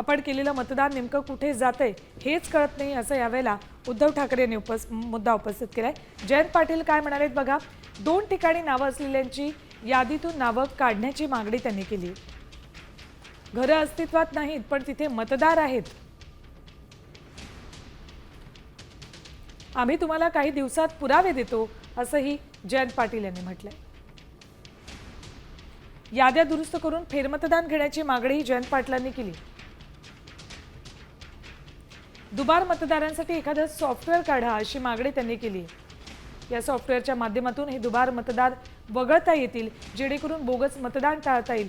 आपण केलेलं मतदान नेमकं कुठे जातंय हेच कळत नाही असं यावेळेला उद्धव ठाकरे यांनी उपस मुद्दा उपस्थित केलाय. जयंत पाटील काय म्हणालेत बघा दोन ठिकाणी नावं असलेल्यांची यादीतून नावं काढण्याची मागणी त्यांनी केली. घरं अस्तित्वात नाहीत पण तिथे मतदार आहेत. आम्ही तुम्हाला काही दिवसात पुरावे देतो असंही जयंत पाटील यांनी म्हटलंय. याद्या दुरुस्त करून फेरमतदान घेण्याची मागणीही जयंत पाटलांनी केली. दुबार मतदारांसाठी एखादं सॉफ्टवेअर काढा अशी मागणी त्यांनी केली. या सॉफ्टवेअरच्या माध्यमातून हे दुबार मतदार वगळता येतील जेणेकरून बोगस मतदान टाळता येईल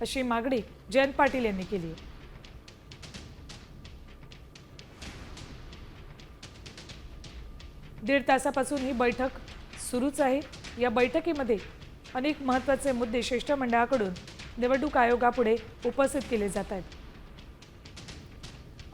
अशी मागणी जयंत पाटील यांनी केली. दीड तासापासून ही बैठक सुरूच आहे. या बैठकीमध्ये अनेक महत्त्वाचे मुद्दे शिष्टमंडळाकडून निवडणूक आयोगापुढे उपस्थित केले जात आहेत.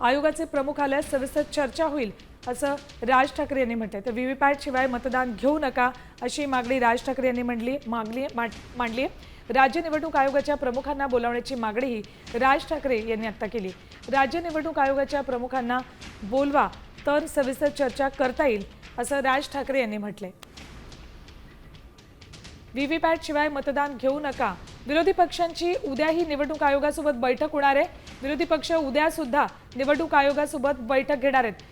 आयोगाचे प्रमुख आल्यास सविस्तर चर्चा होईल असं राज ठाकरे यांनी म्हटलंय. तर व्हीव्हीपॅट शिवाय मतदान घेऊ नका अशी मागणी राज ठाकरे यांनी म्हणली मागणी मांडली आहे. राज्य निवडणूक आयोगाच्या प्रमुखांना बोलावण्याची मागणीही राज ठाकरे यांनी आत्ता केली. राज्य निवडणूक आयोगाच्या प्रमुखांना बोलवा तर सविस्तर चर्चा करता येईल असं राज ठाकरे यांनी म्हटलंय. व्हीव्हीपॅट शिवाय मतदान घेऊ नका. विरोधी पक्षांची उद्याही निवडणूक आयोगासोबत बैठक होणार आहे. विरोधी पक्ष उद्या सुद्धा निवडणूक आयोगासोबत बैठक घेणार आहेत.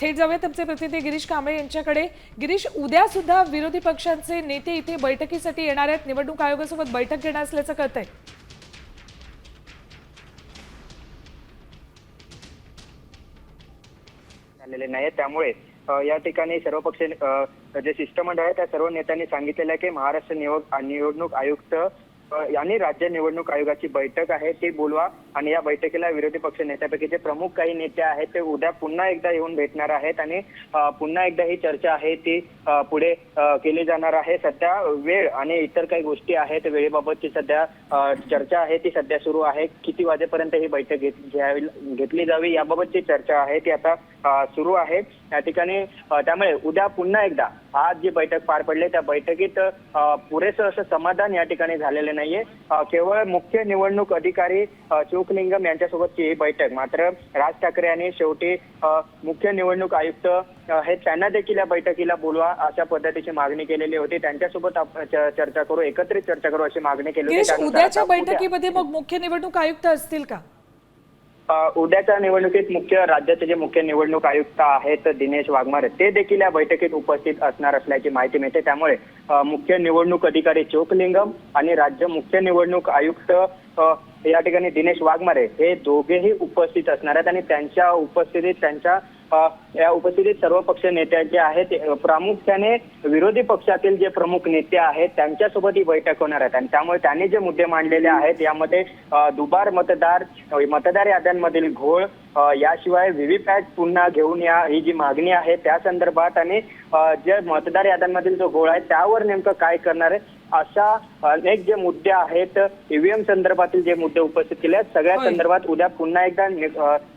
थेट जाऊयात आमचे प्रतिनिधी गिरीश कांबळे यांच्याकडे. गिरीश उद्या सुद्धा विरोधी पक्षांचे नेते इथे बैठकीसाठी येणार आहेत. निवडणूक आयोगासोबत बैठक घेणार असल्याचं कळतंय. झालेले नाही त्यामुळे या ठिकाणी सर्व पक्ष जे शिष्टमंडळ आहे त्या सर्व नेत्यांनी सांगितलेलं आहे की महाराष्ट्र निवड निवडणूक आयुक्त यांनी राज्य निवडणूक आयोगाची बैठक आहे ती बोलवा. आणि या बैठकीला विरोधी पक्ष नेत्यापैकी जे प्रमुख काही नेते आहेत ते उद्या पुन्हा एकदा येऊन भेटणार आहेत. आणि पुन्हा एकदा ही चर्चा आहे ती पुढे केली जाणार आहे. सध्या वेळ आणि इतर काही गोष्टी आहेत वेळेबाबतची सध्या चर्चा आहे ती सध्या सुरू आहे. किती वाजेपर्यंत ही बैठक घ्यावी घेतली जावी याबाबतची चर्चा आहे ती आता सुरू आहे. या ठिकाणी त्यामुळे उद्या पुन्हा एकदा आज जी बैठक पार पडली त्या बैठकीत पुरेसं असं समाधान या ठिकाणी झालेलं नाहीये. केवळ मुख्य निवडणूक अधिकारी चोकलिंगम यांच्यासोबतची ही बैठक. मात्र राज ठाकरे यांनी शेवटी मुख्य निवडणूक आयुक्त हे त्यांना देखील या बैठकीला बोलवा अशा पद्धतीची मागणी केलेली होती. त्यांच्यासोबत चर्चा करू एकत्रित चर्चा करू अशी मागणी केली होती. उद्याच्या बैठकीमध्ये मग मुख्य निवडणूक आयुक्त असतील का? उद्याच्या निवडणुकीत मुख्य राज्याचे जे मुख्य निवडणूक आयुक्त आहेत दिनेश वाघमारे ते देखील या बैठकीत उपस्थित असणार असल्याची माहिती मिळते. त्यामुळे मुख्य निवडणूक अधिकारी चोकलिंगम आणि राज्य मुख्य निवडणूक आयुक्त या ठिकाणी दिनेश वाघमारे हे दोघेही उपस्थित असणार आहेत आणि त्यांच्या उपस्थितीत त्यांच्या या उपस्थितीत सर्व पक्ष नेत्या जे आहेत प्रामुख्याने विरोधी पक्षातील जे प्रमुख नेते आहेत त्यांच्यासोबत ही बैठक होणार आहेत आणि त्यामुळे त्यांनी जे मुद्दे मांडलेले आहेत यामध्ये दुबार मतदार मतदार याद्यांमधील घोळ याशिवाय व्हीव्हीपॅट पुन्हा घेऊन या ही जी मागणी आहे त्या संदर्भात आणि जे मतदार याद्यांमधील जो घोळ आहे त्यावर नेमकं काय करणार आहे अशा अनेक जे मुद्दे आहेत ईव्हीएम संदर्भातील जे मुद्दे उपस्थित केले आहेत सगळ्या. संदर्भात उद्या पुन्हा एकदा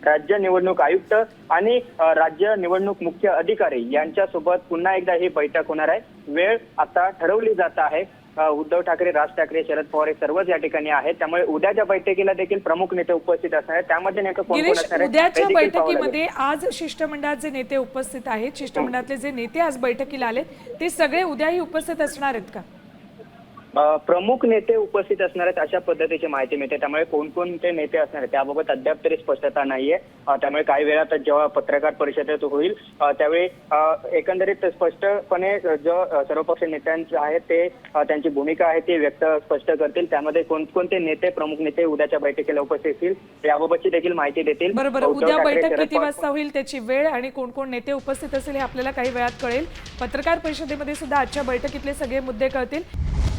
राज्य निवडणूक आयुक्त आणि राज्य निवडणूक मुख्य अधिकारी यांच्यासोबत पुन्हा एकदा ही बैठक होणार आहे. वेळ आता ठरवली जात आहे. उद्धव ठाकरे राज ठाकरे शरद पवार हे सर्वच या ठिकाणी आहेत. त्यामुळे उद्याच्या बैठकीला देखील प्रमुख नेते उपस्थित असणार आहेत. त्यामध्ये नेमकं कोण कोण गिरीश असणार आहे उद्याच्या. बैठकीमध्ये आज शिष्टमंडळाचे नेते उपस्थित आहेत. शिष्टमंडळातले जे नेते आज बैठकीला आले ते सगळे उद्याही उपस्थित असणार आहेत का? प्रमुख नेते उपस्थित असणार आहेत अशा पद्धतीची माहिती मिळते. त्यामुळे कोणकोणते नेते असणार आहेत त्याबाबत अद्याप तरी स्पष्टता नाहीये. त्यामुळे काही वेळात जेव्हा पत्रकार परिषदेत होईल त्यावेळी एकंदरीत स्पष्टपणे जो सर्वपक्ष नेत्यांचे आहेत ते त्यांची भूमिका आहे ती व्यक्त स्पष्ट करतील. त्यामध्ये कोणकोणते नेते प्रमुख नेते उद्याच्या बैठकीला उपस्थित येतील याबाबतची देखील माहिती देतील. बरोबर. उद्या बैठक किती वाजता होईल त्याची वेळ आणि कोण कोण नेते उपस्थित असेल हे आपल्याला काही वेळात कळेल. पत्रकार परिषदेमध्ये सुद्धा आजच्या बैठकीतले सगळे मुद्दे कळतील.